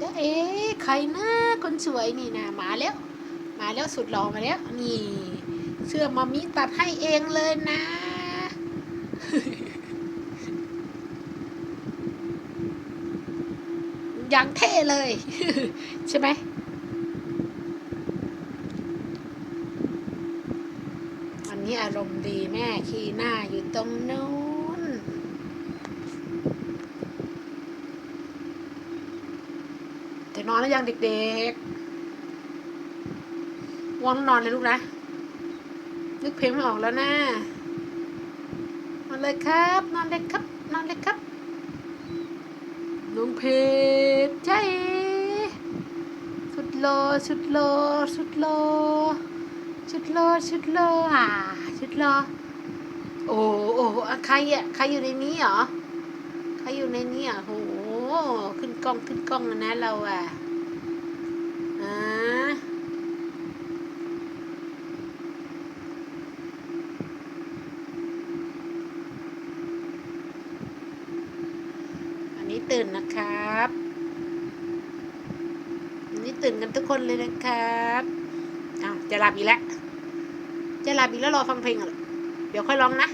จะเอ๊ใครนะคนสวยนี่นะมาแล้ว มาแล้วสุดหล่อมาแล้วนี่เสื้อมามิตัดให้เองเลยนะอย่างเท่เลย ใช่ไหมวันนี้อารมณ์ดีแม่ ขี่หน้าอยู่ตรงนู้น จะนอนแล้วยังเด็กๆง่วงนอนเลยลูกนะ นึกเพลงไม่ออกแล้วนะ นอนเลยครับ นอนเลยครับ นอนเลยครับน้องเพชรใช่สุดโลสุดโลสุดโลสุดโลสุดโลอะสุดโลโอ้โอ้ใครอะใครอยู่ในนี้เหรอ ใครอยู่ในนี้อะโหขึ้นกล้องขึ้นกล้องนะเราอะอ่าอันนี้ตื่นนะครับ อันนี้ตื่นกันทุกคนเลยนะครับอ้าวจะหลับอีกแล้วจะหลับอีกแล้วรอฟังเพลงเหรอเดี๋ยวค่อยร้องนะ